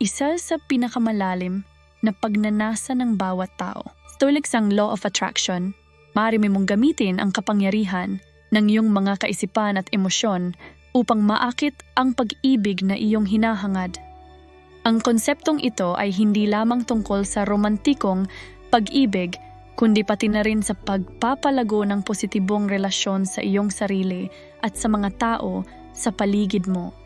isa sa pinakamalalim na pagnanasa ng bawat tao. Tulik sang law of attraction, maaari mo mong gamitin ang kapangyarihan ng iyong mga kaisipan at emosyon upang maakit ang pag-ibig na iyong hinahangad. Ang konseptong ito ay hindi lamang tungkol sa romantikong pag-ibig, kundi pati na rin sa pagpapalago ng positibong relasyon sa iyong sarili at sa mga tao sa paligid mo.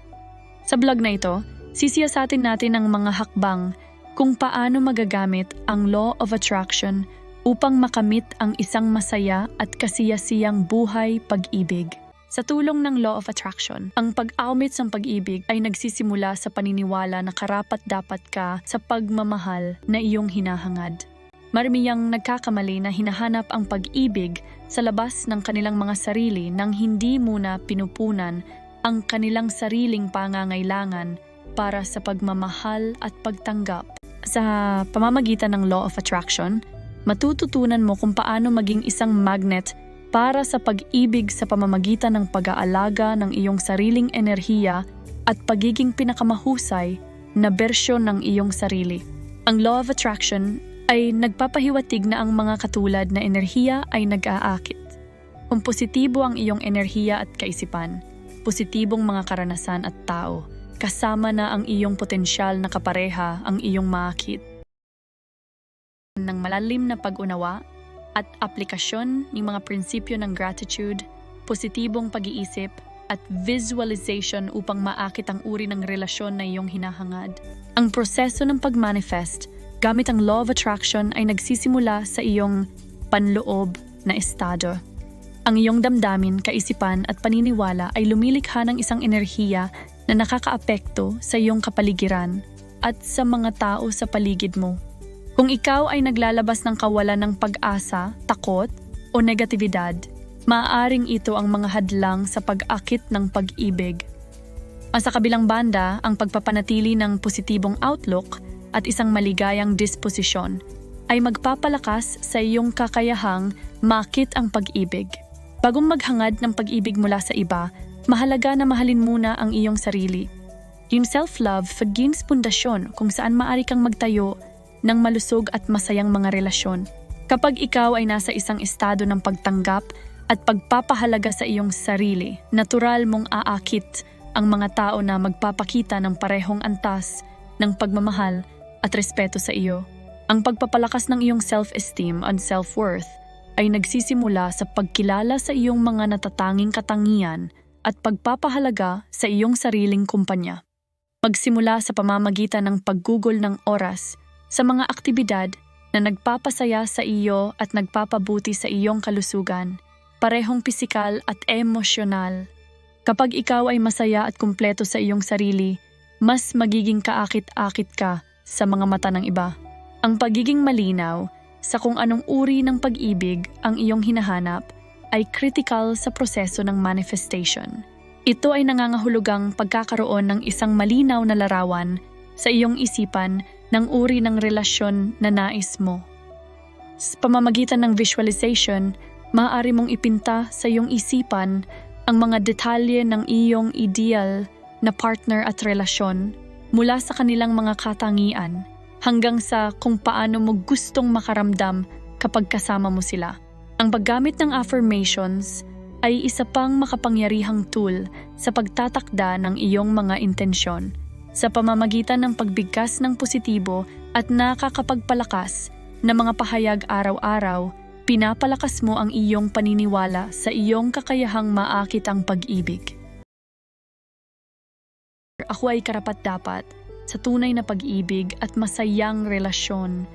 Sa vlog na ito, sisiyasatin natin ang mga hakbang kung paano magagamit ang Law of Attraction upang makamit ang isang masaya at kasiyasiyang buhay pag-ibig. Sa tulong ng Law of Attraction, ang pag-aumit ng pag-ibig ay nagsisimula sa paniniwala na karapat-dapat ka sa pagmamahal na iyong hinahangad. Maramiyang nagkakamali na hinahanap ang pag-ibig sa labas ng kanilang mga sarili nang hindi muna pinupunan ang kanilang sariling pangangailangan para sa pagmamahal at pagtanggap. Sa pamamagitan ng Law of Attraction, matututunan mo kung paano maging isang magnet para sa pag-ibig sa pamamagitan ng pag-aalaga ng iyong sariling enerhiya at pagiging pinakamahusay na bersyon ng iyong sarili. Ang Law of Attraction ay nagpapahiwatig na ang mga katulad na enerhiya ay nag-aakit. Kung positibo ang iyong enerhiya at kaisipan, positibong mga karanasan at tao, kasama na ang iyong potensyal na kapareha ang iyong maakit. Ng malalim na pag-unawa at aplikasyon ng mga prinsipyo ng gratitude, positibong pag-iisip, at visualization upang maakit ang uri ng relasyon na iyong hinahangad. Ang proseso ng pag-manifest gamit ang law of attraction ay nagsisimula sa iyong panloob na estado. Ang iyong damdamin, kaisipan at paniniwala ay lumilikha ng isang enerhiya na nakakaapekto sa iyong kapaligiran at sa mga tao sa paligid mo. Kung ikaw ay naglalabas ng kawalan ng pag-asa, takot, o negatibidad, maaaring ito ang mga hadlang sa pag-akit ng pag-ibig. Sa kabilang banda, ang pagpapanatili ng positibong outlook at isang maligayang disposisyon ay magpapalakas sa iyong kakayahang makit ang pag-ibig. Bagong maghangad ng pag-ibig mula sa iba, mahalaga na mahalin muna ang iyong sarili. Yung self-love fagins pundasyon kung saan maari kang magtayo ng malusog at masayang mga relasyon. Kapag ikaw ay nasa isang estado ng pagtanggap at pagpapahalaga sa iyong sarili, natural mong aakit ang mga tao na magpapakita ng parehong antas ng pagmamahal at respeto sa iyo. Ang pagpapalakas ng iyong self-esteem and self-worth ay nagsisimula sa pagkilala sa iyong mga natatanging katangian at pagpapahalaga sa iyong sariling kumpanya. Magsimula sa pamamagitan ng paggugol ng oras sa mga aktibidad na nagpapasaya sa iyo at nagpapabuti sa iyong kalusugan, parehong pisikal at emosyonal. Kapag ikaw ay masaya at kumpleto sa iyong sarili, mas magiging kaakit-akit ka sa mga mata ng iba. Ang pagiging malinaw sa kung anong uri ng pag-ibig ang iyong hinahanap ay critical sa proseso ng manifestation. Ito ay nangangahulugang pagkakaroon ng isang malinaw na larawan sa iyong isipan ng uri ng relasyon na nais mo. Sa pamamagitan ng visualization, maaari mong ipinta sa iyong isipan ang mga detalye ng iyong ideal na partner at relasyon mula sa kanilang mga katangian hanggang sa kung paano mo gustong makaramdam kapag kasama mo sila. Ang paggamit ng affirmations ay isa pang makapangyarihang tool sa pagtatakda ng iyong mga intensyon sa pamamagitan ng pagbigkas ng positibo at nakakapagpalakas na mga pahayag araw-araw, pinapalakas mo ang iyong paniniwala sa iyong kakayahang maakit ang pag-ibig. Ako ay karapat-dapat sa tunay na pag-ibig at masayang relasyon.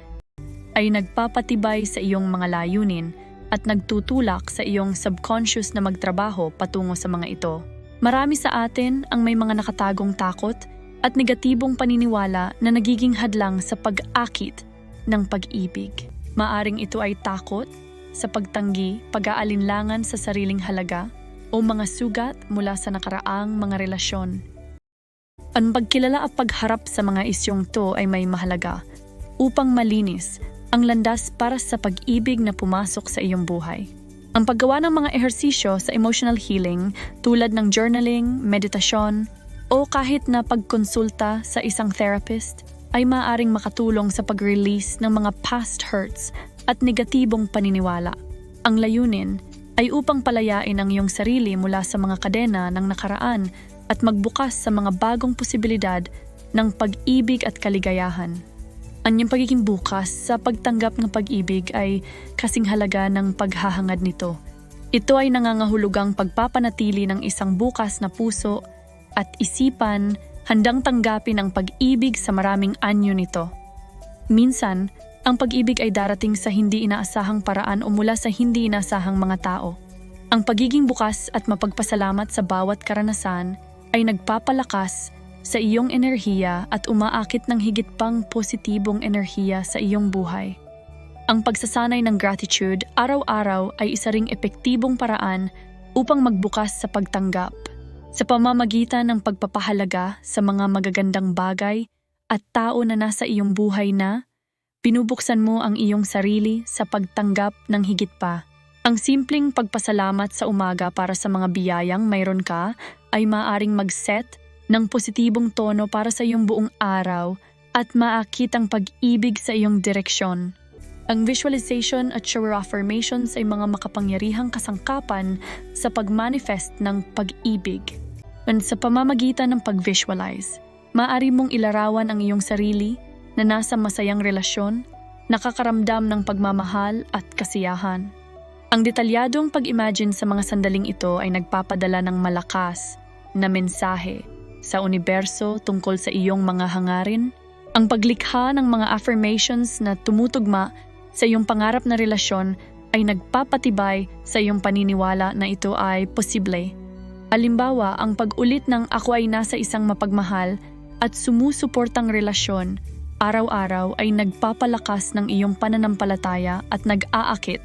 ay nagpapatibay sa iyong mga layunin at nagtutulak sa iyong subconscious na magtrabaho patungo sa mga ito. Marami sa atin ang may mga nakatagong takot at negatibong paniniwala na nagiging hadlang sa pag-akit ng pag-ibig. Maaring ito ay takot sa pagtanggi, pag-aalinlangan sa sariling halaga, o mga sugat mula sa nakaraang mga relasyon. Ang pagkilala at pagharap sa mga isyong to ay may mahalaga upang malinis ang landas para sa pag-ibig na pumasok sa iyong buhay. Ang paggawa ng mga ehersisyo sa emotional healing tulad ng journaling, meditasyon, o kahit na pagkonsulta sa isang therapist ay maaaring makatulong sa pag-release ng mga past hurts at negatibong paniniwala. Ang layunin ay upang palayain ang iyong sarili mula sa mga kadena ng nakaraan at magbukas sa mga bagong posibilidad ng pag-ibig at kaligayahan. Ang iyong pagiging bukas sa pagtanggap ng pag-ibig ay kasing halaga ng paghahangad nito. Ito ay nangangahulugang pagpapanatili ng isang bukas na puso at isipan handang tanggapin ang pag-ibig sa maraming anyo nito. Minsan, ang pag-ibig ay darating sa hindi inaasahang paraan o mula sa hindi inaasahang mga tao. Ang pagiging bukas at mapagpasalamat sa bawat karanasan ay nagpapalakas sa iyong enerhiya at umaakit ng higit pang positibong enerhiya sa iyong buhay. Ang pagsasanay ng gratitude araw-araw ay isa ring epektibong paraan upang magbukas sa pagtanggap sa pamamagitan ng pagpapahalaga sa mga magagandang bagay at tao na nasa iyong buhay na binubuksan mo ang iyong sarili sa pagtanggap ng higit pa. Ang simpleng pagpasalamat sa umaga para sa mga biyayang mayroon ka ay maaring mag-set ng positibong tono para sa iyong buong araw at maakit ang pag-ibig sa iyong direksyon. Ang visualization at shower affirmations ay mga makapangyarihang kasangkapan sa pag-manifest ng pag-ibig. And sa pamamagitan ng pag-visualize, maaari mong ilarawan ang iyong sarili na nasa masayang relasyon, nakakaramdam ng pagmamahal at kasiyahan. Ang detalyadong pag-imagine sa mga sandaling ito ay nagpapadala ng malakas na mensahe sa universo tungkol sa iyong mga hangarin. Ang paglikha ng mga affirmations na tumutugma sa iyong pangarap na relasyon ay nagpapatibay sa iyong paniniwala na ito ay posible. Halimbawa, ang pag-ulit ng ako ay nasa isang mapagmahal at sumusuportang relasyon araw-araw ay nagpapalakas ng iyong pananampalataya at nag-aakit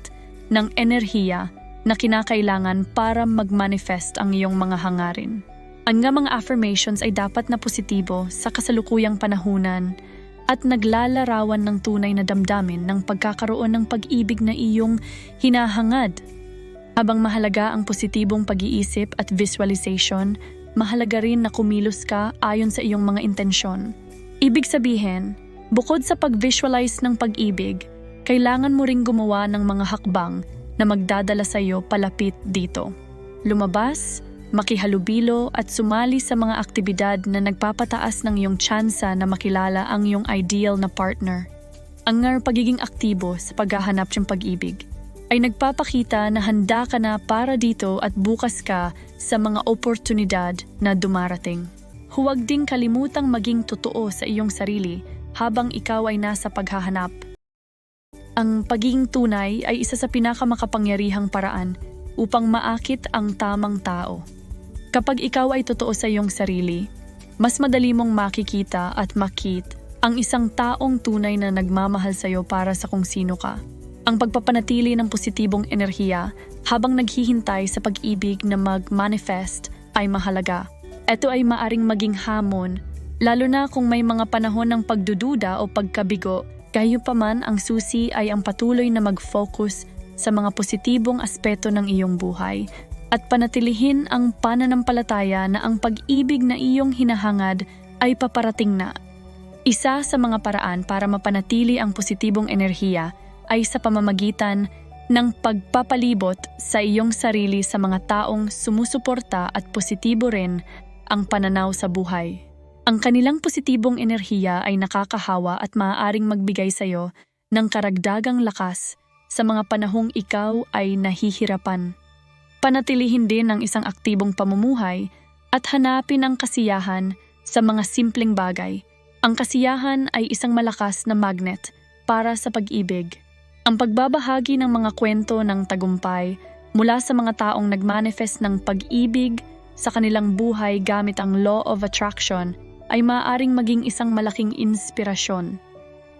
ng enerhiya na kinakailangan para mag-manifest ang iyong mga hangarin. Ang mga affirmations ay dapat na positibo sa kasalukuyang panahunan at naglalarawan ng tunay na damdamin ng pagkakaroon ng pag-ibig na iyong hinahangad. Habang mahalaga ang positibong pag-iisip at visualization, mahalaga rin na kumilos ka ayon sa iyong mga intensyon. Ibig sabihin, bukod sa pag-visualize ng pag-ibig, kailangan mo ring gumawa ng mga hakbang na magdadala sa iyo palapit dito. Lumabas, makihalubilo at sumali sa mga aktibidad na nagpapataas ng iyong tsansa na makilala ang iyong ideal na partner. Ang ngar pagiging aktibo sa paghahanap ng pag-ibig ay nagpapakita na handa ka na para dito at bukas ka sa mga oportunidad na dumarating. Huwag ding kalimutang maging totoo sa iyong sarili habang ikaw ay nasa paghahanap. Ang pagiging tunay ay isa sa pinakamakapangyarihang paraan upang maakit ang tamang tao. Kapag ikaw ay totoo sa iyong sarili, mas madali mong makikita at makit ang isang taong tunay na nagmamahal sa iyo para sa kung sino ka. Ang pagpapanatili ng positibong enerhiya habang naghihintay sa pag-ibig na mag-manifest ay mahalaga. Ito ay maaring maging hamon, lalo na kung may mga panahon ng pagdududa o pagkabigo. Gayo pa man ang susi ay ang patuloy na mag-focus sa mga positibong aspeto ng iyong buhay at panatilihin ang pananampalataya na ang pag-ibig na iyong hinahangad ay paparating na. Isa sa mga paraan para mapanatili ang positibong enerhiya ay sa pamamagitan ng pagpapalibot sa iyong sarili sa mga taong sumusuporta at positibo rin ang pananaw sa buhay. Ang kanilang positibong enerhiya ay nakakahawa at maaaring magbigay sa iyo ng karagdagang lakas sa mga panahong ikaw ay nahihirapan. Panatilihin din ang isang aktibong pamumuhay at hanapin ang kasiyahan sa mga simpleng bagay. Ang kasiyahan ay isang malakas na magnet para sa pag-ibig. Ang pagbabahagi ng mga kwento ng tagumpay mula sa mga taong nagmanifest ng pag-ibig sa kanilang buhay gamit ang law of attraction ay maaaring maging isang malaking inspirasyon.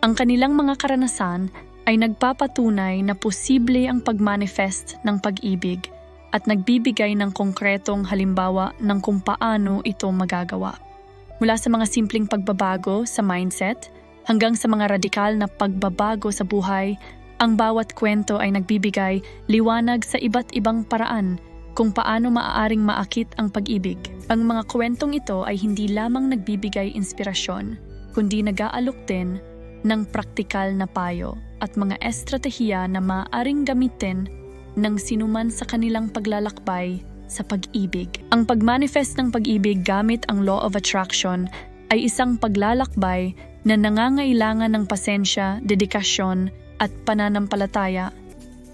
Ang kanilang mga karanasan ay nagpapatunay na posible ang pagmanifest ng pag-ibig at nagbibigay ng konkretong halimbawa ng kung paano ito magagawa. Mula sa mga simpleng pagbabago sa mindset hanggang sa mga radikal na pagbabago sa buhay, ang bawat kwento ay nagbibigay liwanag sa iba't ibang paraan kung paano maaaring maakit ang pag-ibig. Ang mga kwentong ito ay hindi lamang nagbibigay inspirasyon, kundi nag-aalok din ng praktikal na payo at mga estratehiya na maaaring gamitin ng sinuman sa kanilang paglalakbay sa pag-ibig. Ang pagmanifest ng pag-ibig gamit ang law of attraction ay isang paglalakbay na nangangailangan ng pasensya, dedikasyon at pananampalataya.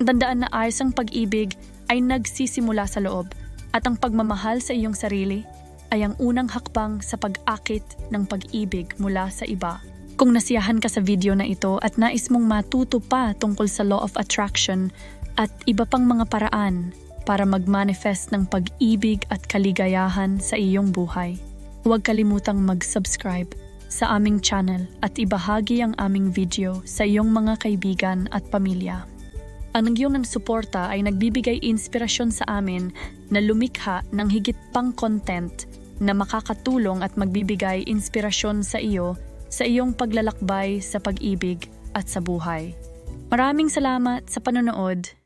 Tandaan na ayos ang pag-ibig ay nagsisimula sa loob at ang pagmamahal sa iyong sarili ay ang unang hakbang sa pag-akit ng pag-ibig mula sa iba. Kung nasiyahan ka sa video na ito at nais mong matuto pa tungkol sa law of attraction at iba pang mga paraan para mag-manifest ng pag-ibig at kaligayahan sa iyong buhay, huwag kalimutang mag-subscribe sa aming channel at ibahagi ang aming video sa iyong mga kaibigan at pamilya. Ang iyong suporta ay nagbibigay inspirasyon sa amin na lumikha ng higit pang content na makakatulong at magbibigay inspirasyon sa iyo sa iyong paglalakbay sa pag-ibig at sa buhay. Maraming salamat sa panonood.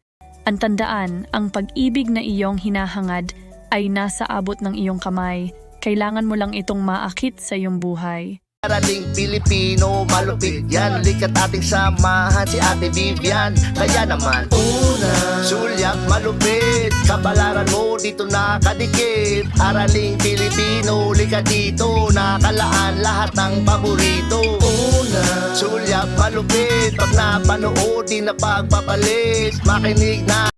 Ang tandaan, ang pag-ibig na iyong hinahangad ay nasa abot ng iyong kamay. Kailangan mo lang itong maakit sa iyong buhay. Araling Pilipino, malupit yan. Likat ating samahan si Ate Vivian. Kaya naman Una Sulyak malupit. Kabalaran mo dito nakadikit. Araling Pilipino, likat dito. Nakalaan lahat ng paborito Una Sulyak malupit Pag napanood, di na pagpapalit Makinig na